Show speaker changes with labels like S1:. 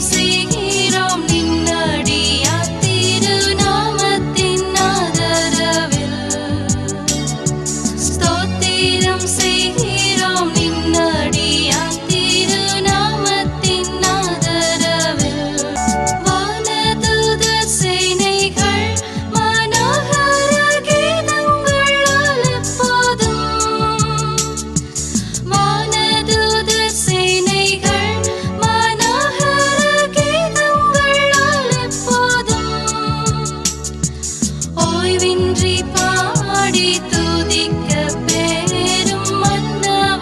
S1: see ஓய்வின்றி பாடி